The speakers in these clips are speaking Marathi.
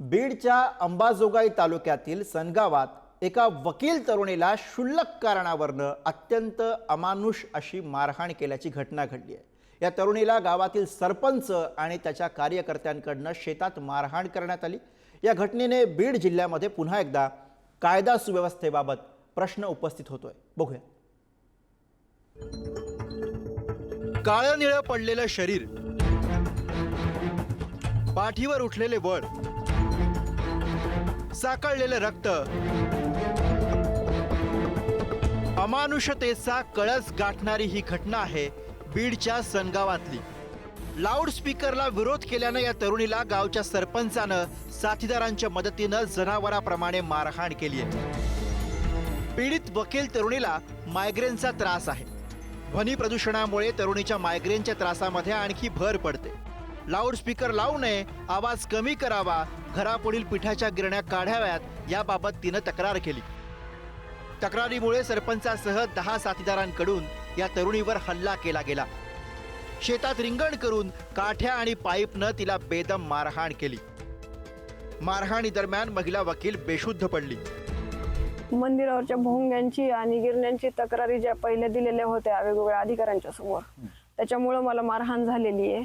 बीडच्या अंबाजोगाई तालुक्यातील सनगावात एका वकील तरुणीला क्षुल्लक कारणावरनं अत्यंत अमानुष अशी मारहाण केल्याची घटना घडली आहे. या तरुणीला गावातील सरपंच आणि त्याच्या कार्यकर्त्यांकडनं शेतात मारहाण करण्यात आली. या घटनेने बीड जिल्ह्यामध्ये पुन्हा एकदा कायदा सुव्यवस्थेबाबत प्रश्न उपस्थित होतोय. बघूया. काळं निळं पडलेलं शरीर पाठीवर उठलेले वड साकळलेलं रक्त. अमानुषतेचा कळस गाठणारी ही घटना आहे बीडच्या सनगावातली लाऊडस्पीकरला विरोध केल्यानं या तरुणीला गावच्या सरपंचानं साथीदारांच्या मदतीनं जनावराप्रमाणे मारहाण केली आहे पीडित वकील तरुणीला मायग्रेनचा त्रास आहे. ध्वनी प्रदूषणामुळे तरुणीच्या मायग्रेनच्या त्रासामध्ये आणखी भर पडते. लाऊडस्पीकर लावू नये आवाज कमी करावा घरापुढील पिठाच्या गिरण्या काढाव्यात याबाबत तिनं तक्रार केली. तक्रारीमुळे सरपंचासह दहा साथीदारांकडून या तरुणीवर हल्ला केला गेला. शेतात रिंगण करून काठ्या आणि पाईपनं तिला बेदम मारहाण केली. मारहाणी दरम्यान महिला वकील बेशुद्ध पडली. मंदिरावरच्या भोंग्यांची आणि गिरण्यांची तक्रारी ज्या पहिल्या दिलेल्या होत्या वेगवेगळ्या अधिकाऱ्यांच्या समोर त्याच्यामुळं मला मारहाण झालेली आहे.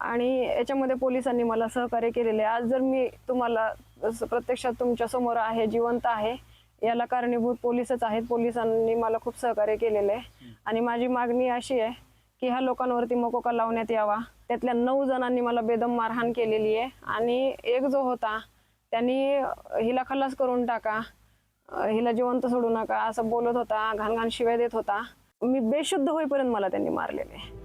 आणि याच्यामध्ये पोलिसांनी मला सहकार्य केलेले. आहे. आज जर मी तुम्हाला प्रत्यक्षात तुमच्यासमोर आहे जिवंत आहे याला कारणीभूत पोलिसच आहेत. पोलिसांनी मला खूप सहकार्य केलेले. आहे आणि माझी मागणी अशी आहे की ह्या लोकांवरती मकोका लावण्यात यावा. त्यातल्या नऊ जणांनी मला बेदम मारहाण केलेली आहे. आणि एक जो होता त्यांनी हिला खलास करून टाका. हिला जिवंत सोडू नका असं बोलत होता घाण घाण शिव्या देत होता. मी बेशुद्ध होईपर्यंत मला त्यांनी मारलेले.